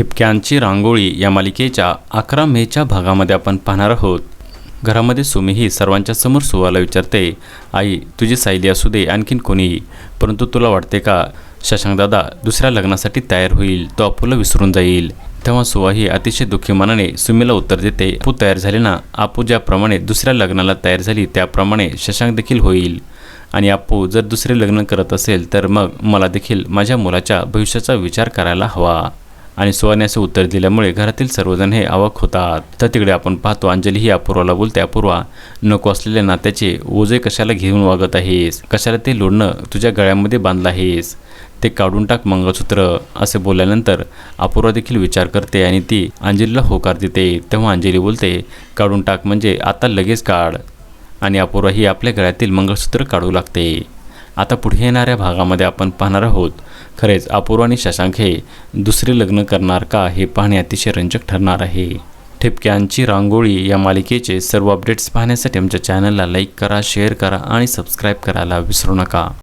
ठिपक्यांची रांगोळी या मालिकेच्या अकरा मेच्या भागामध्ये आपण पाहणार आहोत. घरामध्ये सुमी ही सर्वांच्या समोर सुवाला विचारते आई तुझी सायली असू दे आणखीन कोणीही. परंतु तुला वाटते का शशांक दादा दुसऱ्या लग्नासाठी तयार होईल तो अपूला विसरून जाईल. तेव्हा सुवा ही अतिशय दुःखी मनाने सुमीला उत्तर देते आपू तयार झाले ना? आपू ज्याप्रमाणे दुसऱ्या लग्नाला तयार झाली त्याप्रमाणे शशांक देखील होईल. आणि आपू जर दुसरे लग्न करत असेल तर मग मला देखील माझ्या मुलाच्या भविष्याचा विचार करायला हवा. आणि सुवाने असे उत्तर दिल्यामुळे घरातील सर्वजण हे अवाक होतात. तर तिकडे आपण पाहतो अंजली ही अपूर्वाला बोलते अपूर्वा नको असलेल्या नात्याचे ओझे कशाला घेऊन वागत आहेस? कशाला ते लोडणं तुझ्या गळ्यामध्ये बांधलं आहेस? ते काढून टाक मंगळसूत्र असे बोलल्यानंतर अपूर्वा देखील विचार करते आणि ती अंजलीला होकार देते. तेव्हा अंजली बोलते काढून टाक म्हणजे आता लगेच काढ. आणि अपूर्वा ही आपल्या गळ्यातील मंगळसूत्र काढू लागते. आता पुढे येणाऱ्या भागामध्ये आपण पाहणार आहोत. खरेच अपूर्व आणि शशांक हे दुसरे लग्न करणार का हे पाहणे अतिशय रंजक ठरणार आहे. ठिपक्यांची रांगोळी या मालिकेचे सर्व अपडेट्स पाहण्यासाठी आमच्या चॅनलला लाईक करा शेअर करा आणि सबस्क्राईब करायला विसरू नका.